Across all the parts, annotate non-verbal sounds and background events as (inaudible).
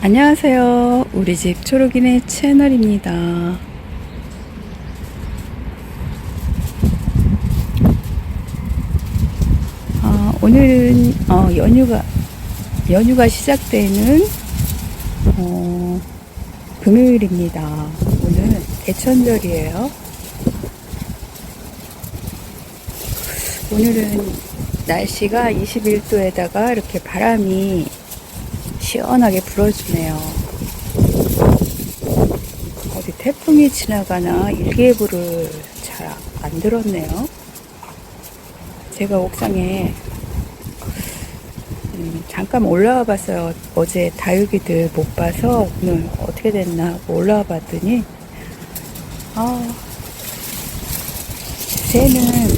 안녕하세요. 우리 집 초록이네 채널입니다. 아, 오늘은 어, 연휴가 연휴가 시작되는 어, 금요일입니다. 오늘 대천절이에요. 오늘은 날씨가 21도에다가 이렇게 바람이 시원하게 불어주네요. 어디 태풍이 지나가나 일기예보를 잘 안 들었네요. 제가 옥상에 음, 잠깐 올라와 봤어요. 어제 다육이들 못 봐서 오늘 어떻게 됐나 올라와 봤더니 아 새는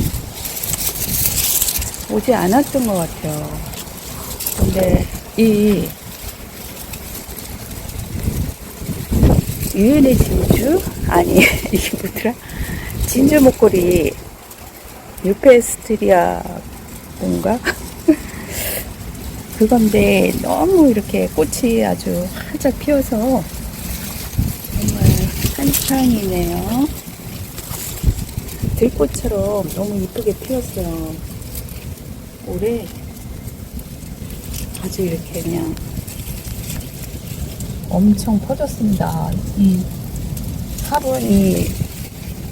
오지 않았던 것 같아요. 근데 이 유엔의 진주? 아니 (laughs) 이게 뭐더라? 진주 목걸이 유페스트리아 뭔가? (laughs) 그건데 너무 이렇게 꽃이 아주 활짝 피어서 정말 한창이네요. 들꽃처럼 너무 이쁘게 피었어요. 올해 아주 이렇게 그냥 엄청 퍼졌습니다. 이 화분이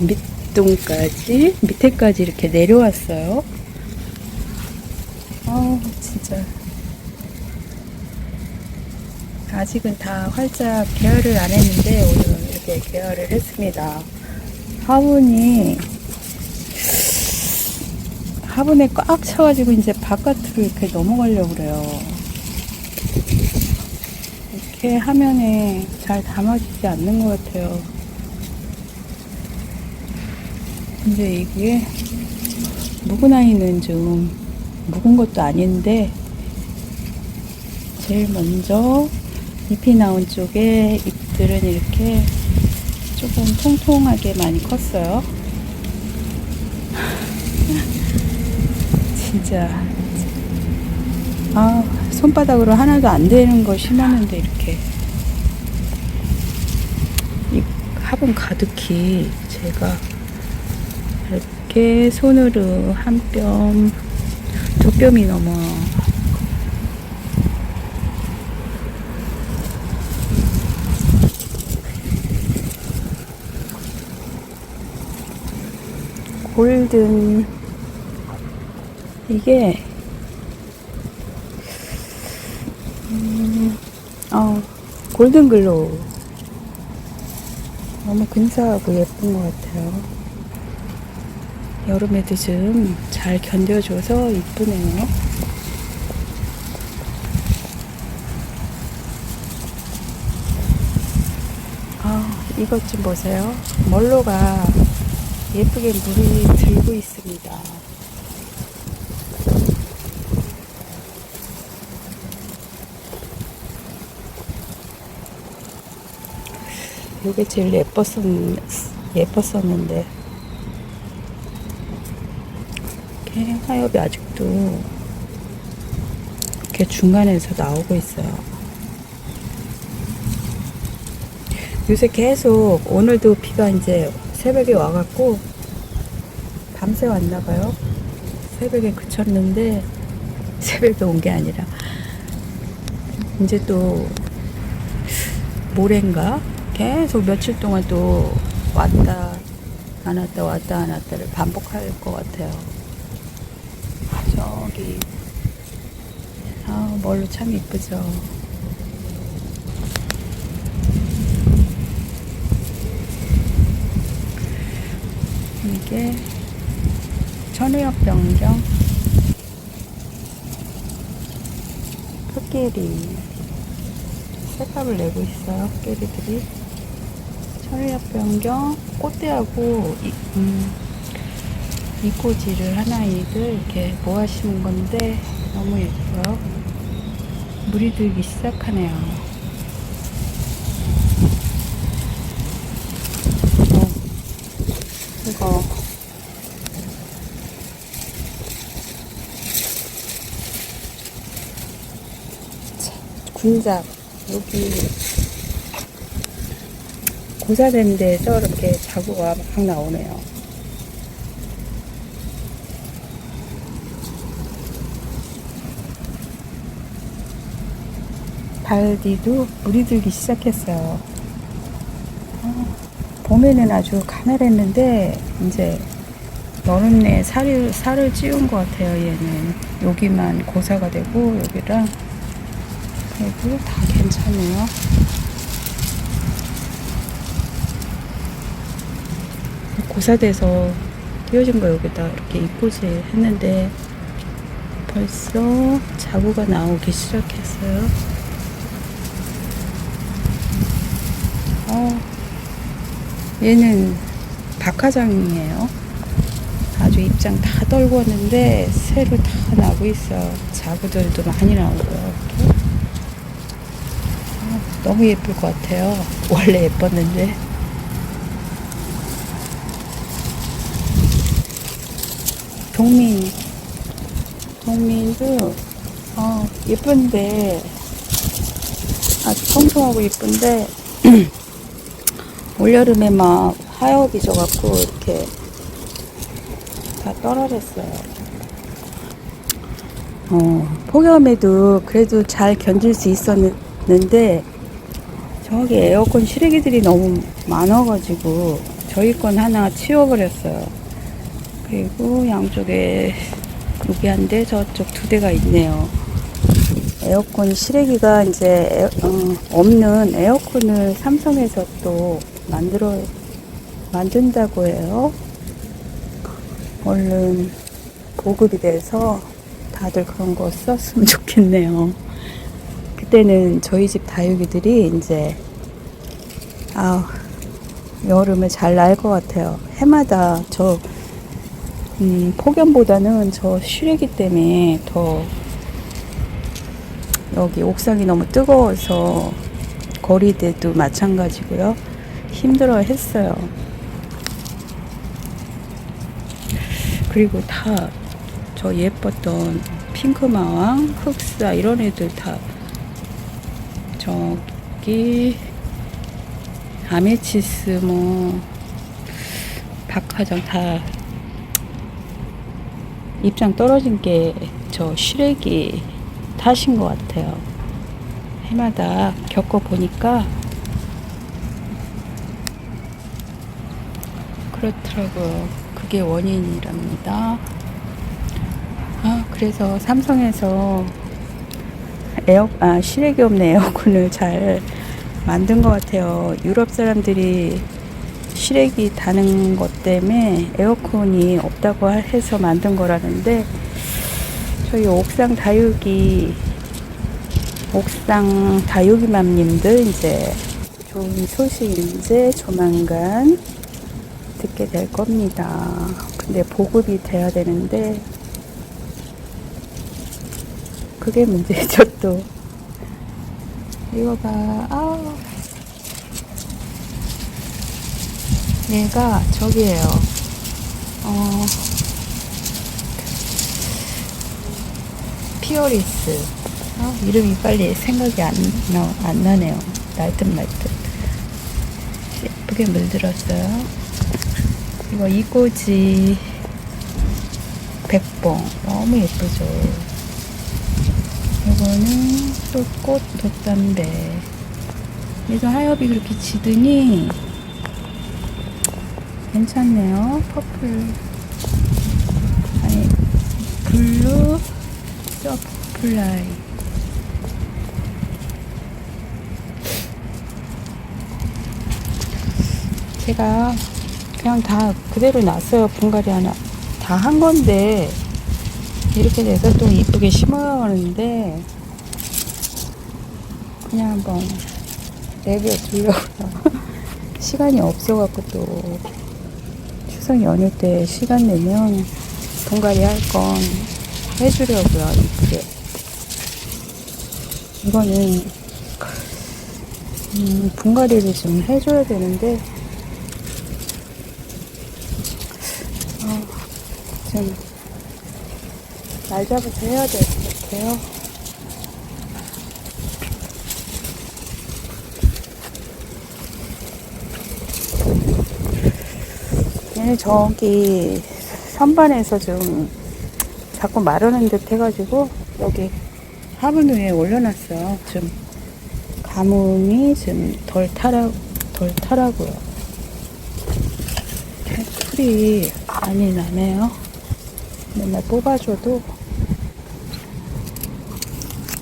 밑동까지 밑에까지 이렇게 내려왔어요. 아 진짜 아직은 다 활짝 개화를 안 했는데 오늘 이렇게 개화를 했습니다. 화분이 화분에 꽉 차가지고 이제 바깥으로 이렇게 넘어가려고 그래요. 이렇게 화면에 잘 담아지지 않는 것 같아요. 근데 이게 묵은 아이는 좀 묵은 것도 아닌데 제일 먼저 잎이 나온 쪽에 잎들은 이렇게 조금 통통하게 많이 컸어요. (laughs) 진짜 아 손바닥으로 하나도 안 되는 걸 심었는데 이렇게. 이 화분 가득히 제가 이렇게 손으로 한 뼘, 두 뼘이 넘어. 골든. 이게 음, 어, 골든 글로우 너무 근사하고 예쁜 것 같아요. 여름에도 좀 잘 견뎌줘서 이쁘네요. 아, 이것 좀 보세요. 멀로가 예쁘게 물이 들고 있습니다. 이게 제일 예뻤었, 예뻤었는데. 이렇게 화엽이 아직도 이렇게 중간에서 나오고 있어요. 요새 계속 오늘도 비가 이제 새벽에 와갖고 밤새 왔나봐요. 새벽에 그쳤는데 (laughs) 새벽에 온 게 아니라 이제 또 모레인가 계속 며칠 동안 또 왔다 안 왔다 왔다 안 왔다를 반복할 것 같아요. 저기 아 멀로 참 이쁘죠. 이게 천우역 변경 흑개리 색깔을 내고 있어요 흑개리들이 천우역 변경 꽃대하고 이, 음, 이꼬지를 하나이들 이렇게 모아 심은 건데 너무 예뻐요. 물이 들기 시작하네요. 어, 이거. 군작 여기 고사된 데서 이렇게 자구가 막 나오네요. 발디도 물이 들기 시작했어요. 아, 봄에는 아주 가늘했는데 이제 여름에 살을 살을 찌운 것 같아요. 얘는 여기만 고사가 되고 여기랑 그리고 다 괜찮네요. 고사돼서 띄워진 거 여기다 이렇게 이쁘지 했는데 벌써 자구가 나오기 시작했어요. 어, 얘는 박하장이에요. 아주 입장 다 떨궜는데 새로 다 나고 있어요. 자구들도 많이 나오고요. 아, 너무 예쁠 것 같아요. (laughs) 원래 예뻤는데. 동민, 동민도 어, 예쁜데 아주 통통하고 예쁜데 (clears throat) 올여름에 막 하엽이 져갖고 이렇게 다 떨어졌어요. 어, 폭염에도 그래도 잘 견딜 수 있었는데 저기 에어컨 실외기들이 너무 많아가지고 저희 건 하나 치워버렸어요. 그리고 양쪽에 여기 한 대, 저쪽 두 대가 있네요. 에어컨 실외기가 이제 에- 어, 없는 에어컨을 삼성에서 또 만들어 만든다고 해요. 얼른 보급이 돼서 다들 그런 거 썼으면 (laughs) 좋겠네요. 그때는 저희 집 다육이들이 이제 아 여름에 잘 날 것 같아요. 해마다 저 음, 폭염보다는 저 실외기 때문에 더 여기 옥상이 너무 뜨거워서 거리대도 마찬가지고요. 힘들어 했어요. 그리고 다 저 예뻤던 핑크마왕, 흑사 이런 애들 다 저기 아메치스 뭐 박하장 다 입장 떨어진 게 저 시래기 탓인 것 같아요. 해마다 겪어보니까 그렇더라고요. 그게 원인이랍니다. 아, 그래서 삼성에서 에어, 아, 실외기 없는 에어컨을 잘 만든 것 같아요. 유럽 사람들이 실외기 다는 것 때문에 에어컨이 없다고 할- 해서 만든 거라는데 저희 옥상 다육이 옥상 다육이맘님들 이제 좋은 소식 이제 조만간 듣게 될 겁니다. 근데 보급이 돼야 되는데 그게 문제죠 또. 이거 봐. 아. 얘가 저기에요. 어. 피어리스. 아, 이름이 빨리 생각이 안, 나, 안 나네요. 날듯 말듯. 예쁘게 물들었어요. 이거 이꼬지 백봉. 너무 예쁘죠. 이거는 또 꽃 돛담배. 얘도 하엽이 그렇게 지더니 괜찮네요. 퍼플. 아니, 블루 서플라이. 제가 그냥 다 그대로 놨어요. 분갈이 하나. 다 한 건데, 이렇게 돼서 또 이쁘게 심어야 하는데, 그냥 한번 내비어 두려고요. (laughs) 시간이 없어갖고 또, 추석 연휴 때 시간 내면 분갈이 할 건 해주려고요. 이쁘게. 이거는, 음, 분갈이를 좀 해줘야 되는데, 어, 좀, 날 잡아서 해야 될 것 같아요. 저기 선반에서 좀 자꾸 마르는 듯 해가지고 여기 화분 위에 올려놨어요. 좀 가뭄이 좀 덜 타라 덜 타라고요. 풀이 많이 나네요. 맨날 뽑아줘도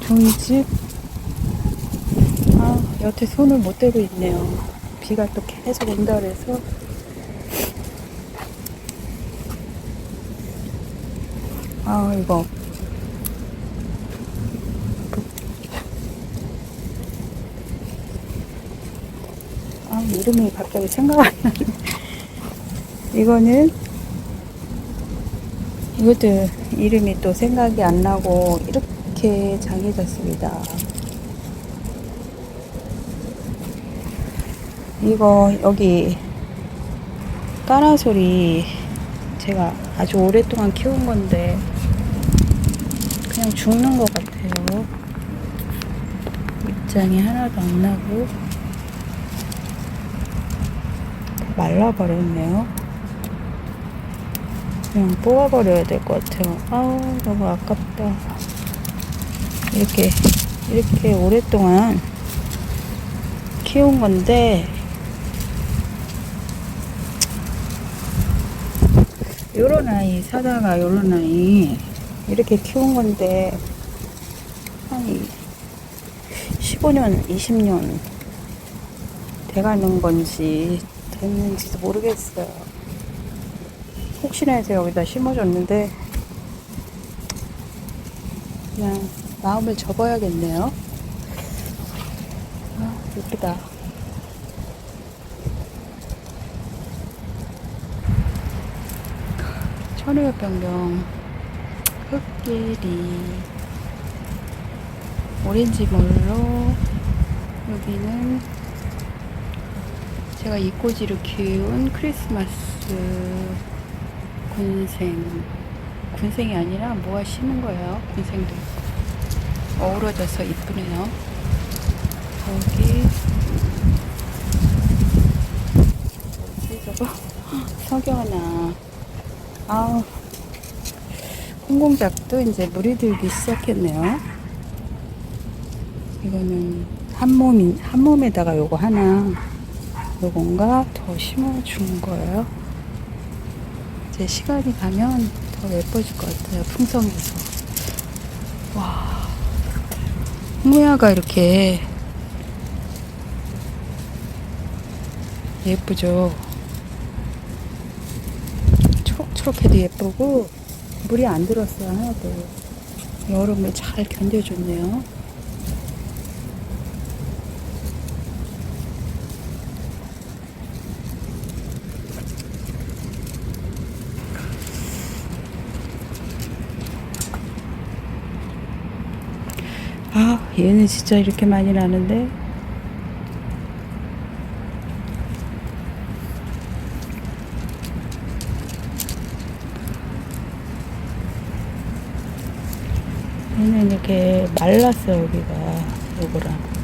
종이집 아 여태 손을 못 대고 있네요. 비가 또 계속 온다 그래서 아 이거. 아 이름이 갑자기 생각 안 나네. 이거는 이것도 이름이 또 생각이 안 나고 이렇게 장해졌습니다. 이거 여기 까나소리 제가 아주 오랫동안 키운 건데 그냥 죽는 것 같아요. 입장이 하나도 안 나고 다 말라버렸네요. 그냥 뽑아버려야 될 것 같아요. 아우 너무 아깝다. 이렇게 이렇게 오랫동안 키운 건데 요런 아이 사다가 요런 아이 이렇게 키운 건데 한 15년, 20년 돼가는 건지 됐는지도 모르겠어요. 혹시나 해서 여기다 심어줬는데 그냥 마음을 접어야겠네요. 아, 예쁘다. 천우엽병경 흙길이 오렌지 몰로 여기는 제가 이꼬지로 키운 크리스마스 군생. 군생이 아니라 뭐가 심은 거예요? 군생도 있고. 어우러져서 이쁘네요. 여기. 뭐지 저거? (laughs) 석연아 아우 홍공작도 이제 물이 들기 시작했네요. 이거는 한 몸이 한 몸에다가 요거 하나 요건가 더 심어준 거예요. 이제 시간이 가면 더 예뻐질 것 같아요. 풍성해서 와 무야가 이렇게 예쁘죠. 초록초록해도 예쁘고 물이 안 들었어요. 하나도 여름을 잘 견뎌줬네요. 아 얘는 진짜 이렇게 많이 나는데 얘는 이렇게 말랐어 여기가. 요거랑